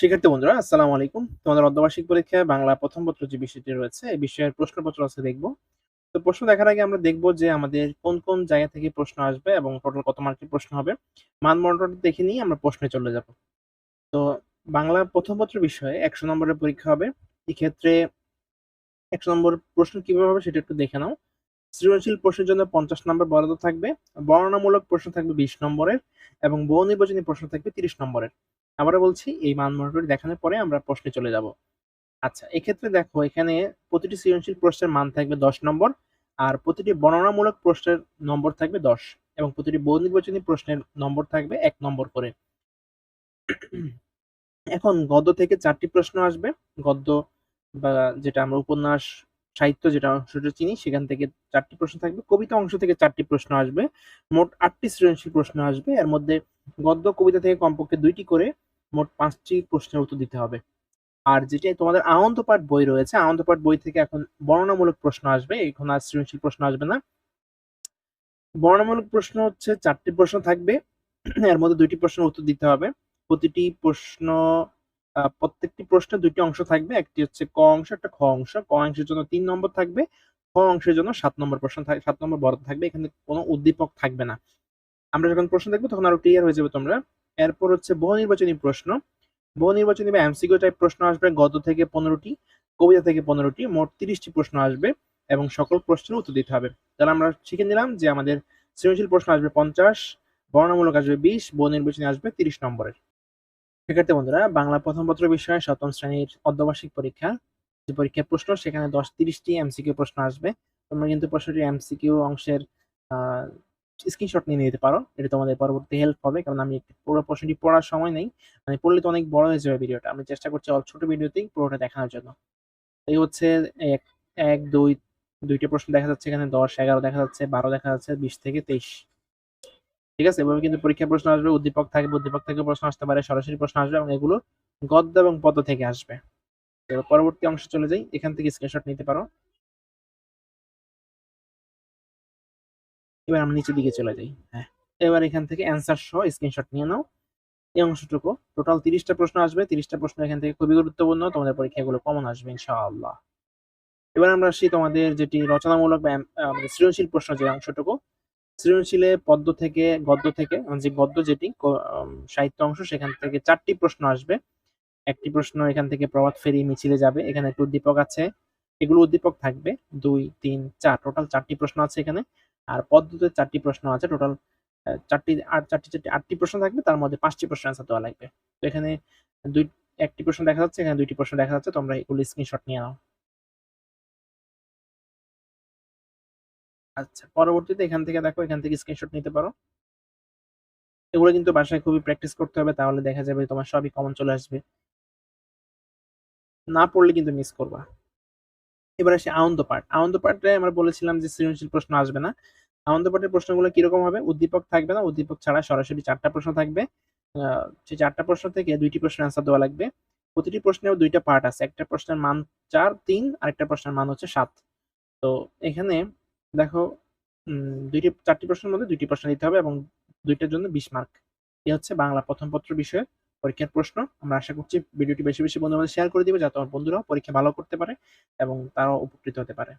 শিক্ষার্থী বন্ধুরা, আসসালামু আলাইকুম। তোমাদের অর্ধবার্ষিক পরীক্ষায় বাংলা প্রথম পত্র যে বিষয়টি রয়েছে, এই বিষয়ের প্রশ্নপত্র আজকে দেখব। তো প্রশ্ন দেখার আগে আমরা দেখব যে আমাদের কোন কোন জায়গা থেকে প্রশ্ন আসবে এবং টোটাল কত মার্কের প্রশ্ন হবে। মানদণ্ডটা দেখে নিয়ে আমরা প্রশ্নে চলে যাব। তো বাংলা প্রথম পত্র বিষয়ে একশো নম্বরের পরীক্ষা হবে। এক্ষেত্রে একশো নম্বর প্রশ্ন কীভাবে হবে সেটা একটু দেখে নাও। সৃজনশীল প্রশ্নের জন্য পঞ্চাশ নম্বর বরাদ্দ থাকবে। বর্ণনামূলক প্রশ্ন থাকবে বিশ নম্বরের এবং বহু নির্বাচনী প্রশ্ন থাকবে তিরিশ নম্বরের। আবারও বলছি, এই মান মানদণ্ডটি দেখানোর পরে আমরা প্রশ্নে চলে যাব। আচ্ছা এক্ষেত্রে দেখো, এখানে প্রতিটি সৃজনশীল প্রশ্নের মান থাকবে দশ নম্বর আর প্রতিটি বর্ণনামূলক প্রশ্নের নম্বর থাকবে দশ এবং প্রতিটি বহু নির্বাচনী প্রশ্নের নম্বর থাকবে এক নম্বর করে। এখন গদ্য থেকে চারটি প্রশ্ন আসবে। গদ্য বা যেটা আমরা উপন্যাস, সাহিত্য যেটা অংশটা চিনি, সেখান থেকে চারটি প্রশ্ন থাকবে। কবিতা অংশ থেকে চারটি প্রশ্ন আসবে। মোট আটটি সৃজনশীল প্রশ্ন আসবে। এর মধ্যে গদ্য, কবিতা থেকে কমপক্ষে দুইটি করে মোট পাঁচটি প্রশ্নের উত্তর দিতে হবে। আর যেটা তোমাদের আনন্দ পাঠ বই রয়েছে আনন্দ পাঠ বই থেকে এখন বর্ণনামূলক প্রশ্ন আসবে, এখন আর সৃজনশীল প্রশ্ন আসবে না। বর্ণনামূলক প্রশ্ন হচ্ছে, চারটি প্রশ্ন থাকবে, এর মধ্যে দুইটি প্রশ্নের উত্তর দিতে হবে। প্রতিটি প্রশ্ন প্রত্যেকটি প্রশ্নে দুইটি অংশ থাকবে, একটি হচ্ছে ক অংশ, একটা খ অংশ। ক অংশের জন্য তিন নম্বর থাকবে, খ অংশের জন্য সাত নম্বর প্রশ্ন থাকবে সাত নম্বর বরাদ্দ থাকবে, এখানে কোনো উদ্দীপক থাকবে না। আমরা যখন প্রশ্ন দেখব, তখন আরও ক্লিয়ার হয়ে যাবে তোমরা। এরপর হচ্ছে বহু নির্বাচনী প্রশ্ন। বহু নির্বাচনী বা এমসিকিউ টাইপ প্রশ্ন আসবে গত থেকে পনেরোটি, কবিতা থেকে পনেরোটি, মোট তিরিশটি প্রশ্ন আসবে এবং সকল প্রশ্নের উত্তর দিতে হবে। তাহলে আমরা শিখে নিলাম যে আমাদের সৃজনশীল প্রশ্ন আসবে পঞ্চাশ বর্ণমূলক আসবে বিশ, বহু নির্বাচনী আসবে তিরিশ নম্বরের। শিক্ষার্থী বন্ধুরা, বাংলা প্রথম পত্র বিষয়ে সপ্তম শ্রেণির অর্ধবার্ষিক পরীক্ষা। যে পরীক্ষার প্রশ্ন, সেখানে দশ, তিরিশটি এমসিকিউ প্রশ্ন আসবে। তোমরা কিন্তু প্রশ্নটি এমসিকিউ অংশের স্ক্রিনশট নিয়ে নিতে পারো। এটা তোমাদের পরবর্তী হেল্প হবে, কারণ আমি পুরো প্রশ্নটি পড়ার সময় নেই। মানে পড়লে তো অনেক বড় হয়ে যাবে ভিডিওটা আমি চেষ্টা করছি অল্প ছোট ভিডিওতেই পুরোটা দেখানোর জন্য। এই হচ্ছে এক এক, দুই, দুইটা প্রশ্ন দেখা যাচ্ছে এখানে। দশ, এগারো দেখা যাচ্ছে, বারো দেখা যাচ্ছে, বিশ থেকে তেইশ। ঠিক আছে? এভাবে কিন্তু পরীক্ষা প্রশ্ন আসবে, উদ্দীপক থাকবে, উদ্দীপক থেকে প্রশ্ন আসতে পারে, সরাসরি প্রশ্ন আসবে এবং এগুলো গদ্য এবং পদ থেকে আসবে। এবার পরবর্তী অংশে চলে যাই। এখান থেকে স্ক্রিনশট নিতে পারো। এবার আমরা নিচের দিকে চলে যাই হ্যাঁ। এবার এখান থেকে অ্যান্সার সহ স্ক্রিনশট নিয়ে নাও। এই অংশটুকু। টোটাল তিরিশটা প্রশ্ন আসবে। তিরিশটা প্রশ্ন এখান থেকে খুবই গুরুত্বপূর্ণ। তোমাদের পরীক্ষাগুলো কমন আসবে, ইনশাআল্লাহ। এবার আমরা আসি তোমাদের যেটি রচনামূলক বা সৃজনশীল প্রশ্ন যে অংশটুকু। সৃজনশীলে পদ্য থেকে, গদ্য থেকে যে গদ্য যেটি সাহিত্য অংশ, সেখান থেকে চারটি প্রশ্ন আসবে। একটি প্রশ্ন এখান থেকে প্রভাত ফেরি মিছিলে যাবে। এখানে একটি উদ্দীপক আছে। এগুলো উদ্দীপক থাকবে। দুই, তিন, চার। টোটাল চারটি প্রশ্ন আছে এখানে। আর পদ্ধতিতে চারটি প্রশ্ন আছে টোটাল চারটি, আর চারটি চারটি, আটটি প্রশ্ন থাকবে, তার মধ্যে পাঁচটি প্রশ্ন অ্যান্সার দেওয়া লাগবে। তো এখানে দুই, একটি প্রশ্ন দেখা যাচ্ছে, এখানে দুইটি প্রশ্ন দেখা যাচ্ছে, তোমরা এগুলো স্ক্রিনশট নিয়ে নাও। আচ্ছা পরবর্তীতে এখান থেকে দেখো, এখান থেকে স্ক্রিনশট নিতে পারো। এগুলো কিন্তু বাসায় খুবই প্র্যাকটিস করতে হবে, তাহলে দেখা যাবে তোমার সবই কমন চলে আসবে। না পড়লে কিন্তু মিস করবা। এবার আসি আনন্দ পাঠ আনন্দ পাঠে আমরা বলেছিলাম যে সৃজনশীল প্রশ্ন আসবে না। আনন্দ পাঠের প্রশ্নগুলো কীরকম হবে? উদ্দীপক থাকবে না। উদ্দীপক ছাড়া সরাসরি চারটা প্রশ্ন থাকবে। সেই চারটা প্রশ্ন থেকে দুইটি প্রশ্নের অ্যান্সার দেওয়া লাগবে। প্রতিটি প্রশ্নেও দুইটা পার্ট আছে। একটা প্রশ্নের মান চার, তিন আর একটা প্রশ্নের মান হচ্ছে সাত। তো এখানে দেখো দুইটি, চারটি প্রশ্নের মধ্যে দুইটি প্রশ্ন দিতে হবে এবং দুইটার জন্য বিশ মার্ক এ হচ্ছে বাংলা প্রথম পত্র বিষয়ে। পরীক্ষার প্রশ্ন। আমরা আশা করছি ভিডিওটি বেশি বেশি বন্ধুদের শেয়ার করে দিবে, যাতে আমার বন্ধুরাও পরীক্ষা ভালো করতে পারে এবং তারাও উপকৃত হতে পারে।